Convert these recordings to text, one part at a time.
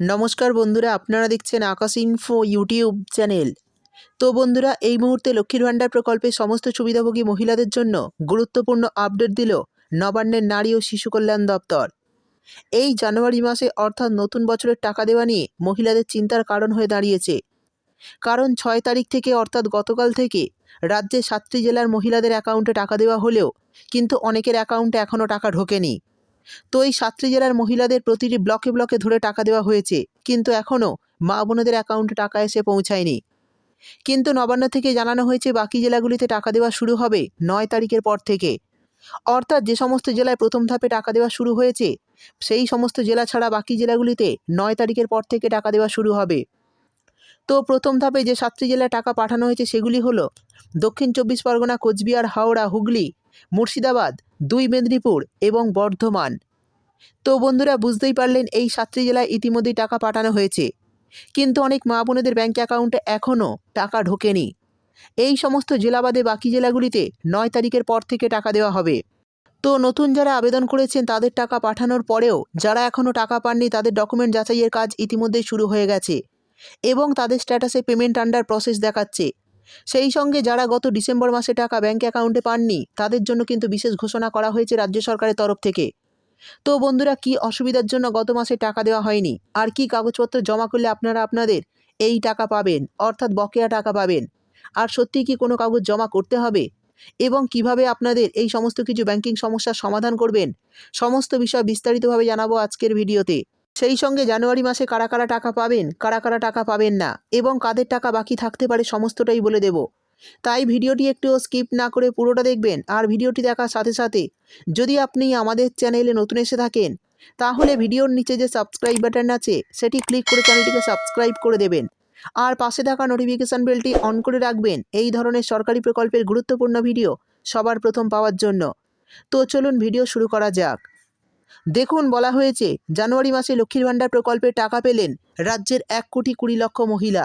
নমস্কার বন্ধুরা, আপনারা দেখছেন আকাশ ইনফো ইউটিউব চ্যানেল তো বন্ধুরা, এই মুহূর্তে লক্ষ্মীর ভাণ্ডার প্রকল্পে সমস্ত সুবিধাভোগী মহিলাদের জন্য গুরুত্বপূর্ণ আপডেট দিল নবান্নের নারী ও শিশু কল্যাণ দপ্তর। এই জানুয়ারি মাসে অর্থাৎ নতুন বছরের টাকা দেওয়া নিয়ে মহিলাদের চিন্তার কারণ হয়ে দাঁড়িয়েছে। কারণ ছয় তারিখ থেকে অর্থাৎ গতকাল থেকে রাজ্যে সাতটি জেলার মহিলাদের অ্যাকাউন্টে টাকা দেওয়া হলেও কিন্তু অনেকের অ্যাকাউন্টে এখনও টাকা ঢোকেনি। তো এই সাতটি জেলার মহিলাদের প্রতিটি ব্লকে ব্লকে ধরে টাকা দেওয়া হয়েছে। কিন্তু এখনও মা বোনেদের অ্যাকাউন্টে টাকা এসে পৌঁছায়নি। কিন্তু নবান্ন থেকে জানানো হয়েছে বাকি জেলাগুলিতে টাকা দেওয়া শুরু হবে নয় তারিখের পর থেকে। অর্থাৎ যে সমস্ত জেলায় প্রথম ধাপে টাকা দেওয়া শুরু হয়েছে, সেই সমস্ত জেলা ছাড়া বাকি জেলাগুলিতে নয় তারিখের পর থেকে টাকা দেওয়া শুরু হবে। তো প্রথম ধাপে যে সাতটি জেলায় টাকা পাঠানো হয়েছে সেগুলি হলো দক্ষিণ চব্বিশ পরগনা, কোচবিহার, হাওড়া, হুগলি মুর্শিদাবাদ, দুই মেদিনীপুর এবং বর্ধমান। তো বন্ধুরা, বুঝতেই পারলেন এই সাতটি জেলায় ইতিমধ্যেই টাকা পাঠানো হয়েছে। কিন্তু অনেক মা বোনেদের ব্যাঙ্ক অ্যাকাউন্টে এখনও টাকা ঢোকেনি। এই সমস্ত জেলা বাদে বাকি জেলাগুলিতে নয় তারিখের পর থেকে টাকা দেওয়া হবে। তো নতুন যারা আবেদন করেছেন, তাদের টাকা পাঠানোর পরেও যারা এখনও টাকা পাননি, তাদের ডকুমেন্ট যাচাইয়ের কাজ ইতিমধ্যেই শুরু হয়ে গেছে। এবং তাদের স্ট্যাটাসে পেমেন্ট আন্ডার প্রসেস দেখাচ্ছে। সেই সঙ্গে যারা গত ডিসেম্বর মাসে টাকা ব্যাঙ্ক অ্যাকাউন্টে পাননি, তাদের জন্য কিন্তু বিশেষ ঘোষণা করা হয়েছে রাজ্য সরকারের তরফ থেকে। তো বন্ধুরা, কি অসুবিধার জন্য গত মাসে টাকা দেওয়া হয়নি? আর কি কাগজপত্র জমা করলে আপনারা আপনাদের এই টাকা পাবেন, অর্থাৎ বকেয়া টাকা পাবেন? আর সত্যি কি কোনো কাগজ জমা করতে হবে? এবং কীভাবে আপনাদের এই সমস্ত কিছু ব্যাংকিং সমস্যার সমাধান করবেন? সমস্ত বিষয় বিস্তারিতভাবে জানাব আজকের ভিডিওতে। সেই সঙ্গে জানুয়ারি মাসে কারা কারা টাকা পাবেন, কারা কারা টাকা পাবেন না, এবং কাদের টাকা বাকি থাকতে পারে সমস্তটাই বলে দেব। তাই ভিডিওটি একটু স্কিপ না করে পুরোটা দেখবেন, আর ভিডিওটি দেখার সাথে সাথে যদি আপনি আমাদের চ্যানেলে নতুন এসে থাকেন, তাহলে ভিডিওর নিচে যে সাবস্ক্রাইব বাটন আছে, সেটি ক্লিক করে চ্যানেলটিকে সাবস্ক্রাইব করে দেবেন। আর পাশে থাকা নোটিফিকেশান বেলটি অন করে রাখবেন, এই ধরনের সরকারি প্রকল্পের গুরুত্বপূর্ণ ভিডিও সবার প্রথম পাওয়ার জন্য। তো চলুন ভিডিও শুরু করা যাক। দেখুন বলা হয়েছে, জানুয়ারি মাসে লক্ষ্মীর ভাণ্ডার প্রকল্পে টাকা পেলেন রাজ্যের এক কোটি কুড়ি লক্ষ মহিলা।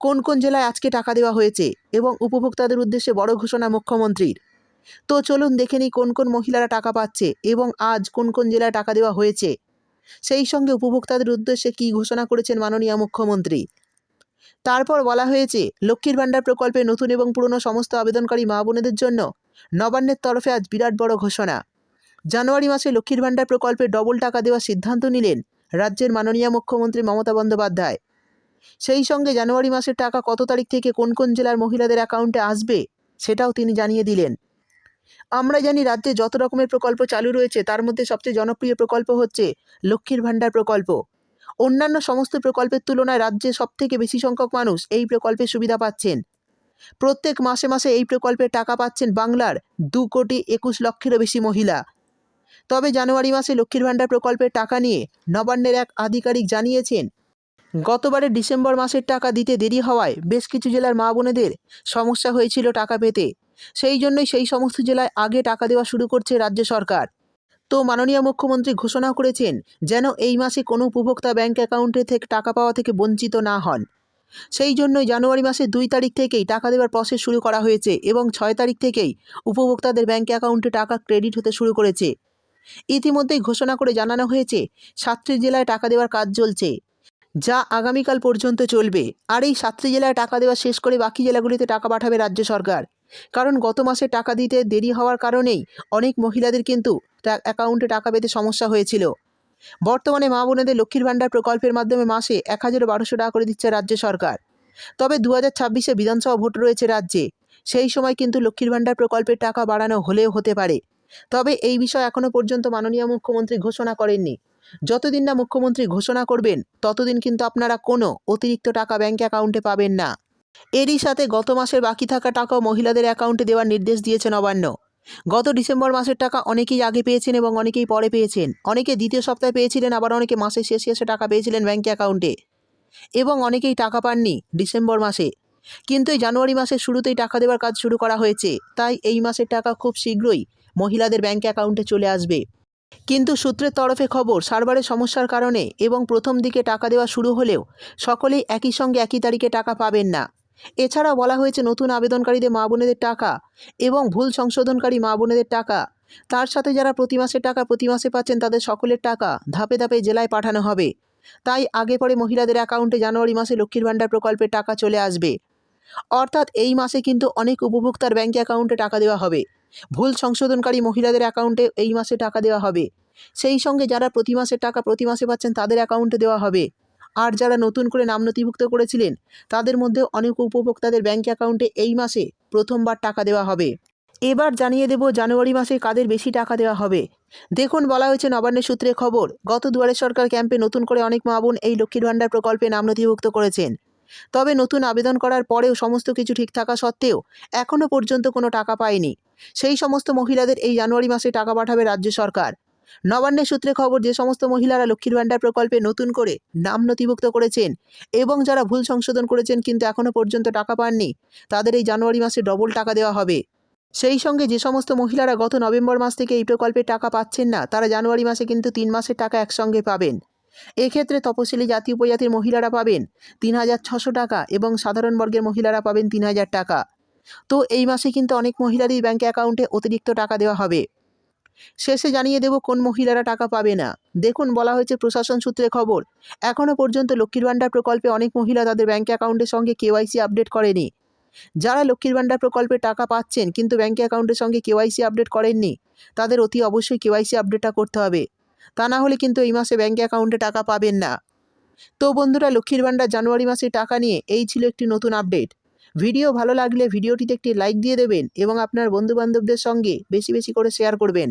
কোন কোন জেলায় আজকে টাকা দেওয়া হয়েছে এবং উপভোক্তাদের উদ্দেশ্যে বড় ঘোষণা মুখ্যমন্ত্রীর? তো চলুন দেখে নিই কোন কোন মহিলারা টাকা পাচ্ছে এবং আজ কোন কোন জেলায় টাকা দেওয়া হয়েছে। সেই সঙ্গে উপভোক্তাদের উদ্দেশ্যে কী ঘোষণা করেছেন মাননীয় মুখ্যমন্ত্রী? তারপর বলা হয়েছে, লক্ষ্মীর ভাণ্ডার প্রকল্পে নতুন এবং পুরনো সমস্ত আবেদনকারী মা বোনেদের জন্য নবান্নের তরফে আজ বিরাট বড় ঘোষণা। জানুয়ারি মাসে লক্ষ্মীর ভাণ্ডার প্রকল্পে ডবল টাকা দেওয়ার সিদ্ধান্ত নিলেন রাজ্যের মাননীয় মুখ্যমন্ত্রী মমতা বন্দ্যোপাধ্যায়। সেই সঙ্গে জানুয়ারি মাসের টাকা কত তারিখ থেকে কোন কোন জেলার মহিলাদের অ্যাকাউন্টে আসবে সেটাও তিনি জানিয়ে দিলেন। আমরা জানি রাজ্যে যত রকমের প্রকল্প চালু রয়েছে, তার মধ্যে সবচেয়ে জনপ্রিয় প্রকল্প হচ্ছে লক্ষ্মীর ভাণ্ডার প্রকল্প। অন্যান্য সমস্ত প্রকল্পের তুলনায় রাজ্যে সবথেকে বেশি সংখ্যক মানুষ এই প্রকল্পের সুবিধা পাচ্ছেন। প্রত্যেক মাসে মাসে এই প্রকল্পের টাকা পাচ্ছেন বাংলার দু কোটি একুশ লক্ষেরও বেশি মহিলা। তবে জানুয়ারি মাসে লক্ষ্মীর ভাণ্ডার প্রকল্পের টাকা নিয়ে নবান্নের এক আধিকারিক জানিয়েছেন গতবারে ডিসেম্বর মাসের টাকা দিতে দেরি হওয়ায় বেশ কিছু জেলার মা বোনেদের সমস্যা হয়েছিল টাকা পেতে। সেই জন্যই সেই সমস্ত জেলায় আগে টাকা দেওয়া শুরু করছে রাজ্য সরকার। তো মাননীয় মুখ্যমন্ত্রী ঘোষণা করেছেন যেন এই মাসে কোনো উপভোক্তা ব্যাংক অ্যাকাউন্টে থেকে টাকা পাওয়া থেকে বঞ্চিত না হন। সেই জন্যই জানুয়ারি মাসের দুই তারিখ থেকেই টাকা দেওয়ার প্রসেস শুরু করা হয়েছে এবং ছয় তারিখ থেকেই উপভোক্তাদের ব্যাংক অ্যাকাউন্টে টাকা ক্রেডিট হতে শুরু করেছে। ইতিমধ্যেই ঘোষণা করে জানানো হয়েছে, সাতটি জেলায় টাকা দেওয়ার কাজ চলছে। যা আগামীকাল পর্যন্ত চলবে। আর এই সাতটি জেলায় টাকা দেওয়া শেষ করে বাকি জেলাগুলিতে টাকা পাঠাবে রাজ্য সরকার। কারণ গত মাসে টাকা দিতে দেরি হওয়ার কারণেই অনেক মহিলাদের কিন্তু অ্যাকাউন্টে টাকা পেতে সমস্যা হয়েছিল। বর্তমানে মা বোনেদের লক্ষ্মীর ভাণ্ডার প্রকল্পের মাধ্যমে মাসে এক হাজার বারোশো টাকা করে দিচ্ছে রাজ্য সরকার। তবে দু হাজার ছাব্বিশে বিধানসভা ভোট রয়েছে রাজ্যে। সেই সময় কিন্তু লক্ষ্মীর ভাণ্ডার প্রকল্পের টাকা বাড়ানো হলেও হতে পারে। তবে এই বিষয়ে এখনও পর্যন্ত মাননীয় মুখ্যমন্ত্রী ঘোষণা করেননি। যতদিন না মুখ্যমন্ত্রী ঘোষণা করবেন, ততদিন কিন্তু আপনারা কোনো অতিরিক্ত টাকা ব্যাঙ্ক অ্যাকাউন্টে পাবেন না। এরই সাথে গত মাসের বাকি থাকা টাকাও মহিলাদের অ্যাকাউন্টে দেওয়ার নির্দেশ দিয়েছে নবান্ন। গত ডিসেম্বর মাসের টাকা অনেকেই আগে পেয়েছেন এবং অনেকেই পরে পেয়েছেন। অনেকে দ্বিতীয় সপ্তাহে পেয়েছিলেন, আবার অনেকে মাসের শেষে এসে টাকা পেয়েছিলেন ব্যাঙ্ক অ্যাকাউন্টে। এবং অনেকেই টাকা পাননি ডিসেম্বর মাসে। কিন্তু এই জানুয়ারি মাসের শুরুতেই টাকা দেওয়ার কাজ শুরু করা হয়েছে। তাই এই মাসের টাকা খুব শীঘ্রই মহিলাদের ব্যাঙ্ক অ্যাকাউন্টে চলে আসবে। কিন্তু সূত্রের তরফে খবর সার্ভারের সমস্যার কারণে এবং প্রথম দিকে টাকা দেওয়া শুরু হলেও সকলেই একই সঙ্গে একই তারিখে টাকা পাবেন না। এছাড়াও বলা হয়েছে, নতুন আবেদনকারীদের মা বোনেদের টাকা এবং ভুল সংশোধনকারী মা বোনেদের টাকা। তার সাথে যারা প্রতি মাসে টাকা প্রতি মাসে পাচ্ছেন, তাদের সকলের টাকা ধাপে ধাপে জেলায় পাঠানো হবে। তাই আগে পরে মহিলাদের অ্যাকাউন্টে জানুয়ারি মাসে লক্ষ্মীর ভাণ্ডার প্রকল্পের টাকা চলে আসবে। অর্থাৎ এই মাসে কিন্তু অনেক উপভোক্তার ব্যাঙ্ক অ্যাকাউন্টে টাকা দেওয়া হবে। ভুল সংশোধনকারী মহিলাদের অ্যাকাউন্টে এই মাসে টাকা দেওয়া হবে। সেই সঙ্গে যারা প্রতি মাসের টাকা প্রতি মাসে পাচ্ছেন, তাদের অ্যাকাউন্টে দেওয়া হবে। আর যারা নতুন করে নাম নথিভুক্ত করেছিলেন, তাদের মধ্যে অনেক উপভোক্তাদের ব্যাঙ্ক অ্যাকাউন্টে এই মাসে প্রথমবার টাকা দেওয়া হবে। এবার জানিয়ে দেব জানুয়ারি মাসে কাদের বেশি টাকা দেওয়া হবে। দেখুন, বলা হয়েছে নবান্নের সূত্রে খবর, গত দুয়ারে সরকার ক্যাম্পে নতুন করে অনেক মা বোন এই লক্ষ্মীর ভাণ্ডার প্রকল্পে নাম নথিভুক্ত করেছেন। তবে নতুন আবেদন করার পরেও সমস্ত কিছু ঠিক থাকা সত্ত্বেও এখনও পর্যন্ত কোনো টাকা পায়নি। সেই সমস্ত মহিলাদের এই জানুয়ারি মাসে টাকা পাঠাবে রাজ্য সরকার। নবান্নের সূত্রে খবর, যে সমস্ত মহিলারা লক্ষ্মীর ভাণ্ডার প্রকল্পে নতুন করে নাম নথিভুক্ত করেছেন এবং যারা ভুল সংশোধন করেছেন কিন্তু এখনও পর্যন্ত টাকা পাননি, তাদের এই জানুয়ারি মাসে ডবল টাকা দেওয়া হবে। সেই সঙ্গে যে সমস্ত মহিলারা গত নভেম্বর মাস থেকে এই প্রকল্পের টাকা পাচ্ছেন না, তারা জানুয়ারি মাসে কিন্তু তিন মাসের টাকা একসঙ্গে পাবেন। এক্ষেত্রে তপশিলি জাতি উপজাতির মহিলারা পাবেন তিন হাজার ছশো টাকা এবং সাধারণ বর্গের মহিলারা পাবেন তিন হাজার টাকা। তো এই মাসে কিন্তু অনেক মহিলারই ব্যাঙ্ক অ্যাকাউন্টে অতিরিক্ত টাকা দেওয়া হবে। শেষে জানিয়ে দেব কোন মহিলারা টাকা পাবে না। দেখুন, বলা হয়েছে প্রশাসন সূত্রে খবর এখনও পর্যন্ত লক্ষ্মীর ভাণ্ডার প্রকল্পে অনেক মহিলা তাদের ব্যাঙ্ক অ্যাকাউন্টের সঙ্গে কেওয়াইসি আপডেট করেনি। যারা লক্ষ্মীর ভাণ্ডার প্রকল্পে টাকা পাচ্ছেন, কিন্তু ব্যাঙ্ক অ্যাকাউন্টের সঙ্গে কেওয়াইসি আপডেট করেননি, তাদের অতি অবশ্যই কেওয়াইসি আপডেটটা করতে হবে। তা না হলে কিন্তু এই মাসে ব্যাঙ্ক অ্যাকাউন্টে টাকা পাবেন না। তো বন্ধুরা, লক্ষ্মীর ভাণ্ডার জানুয়ারি মাসে টাকা নিয়ে এই ছিল একটি নতুন আপডেট ভিডিও ভালো লাগলে ভিডিওটিতে একটি লাইক দিয়ে দেবেন এবং আপনার বন্ধুবান্ধবদের সঙ্গে বেশি বেশি করে শেয়ার করবেন।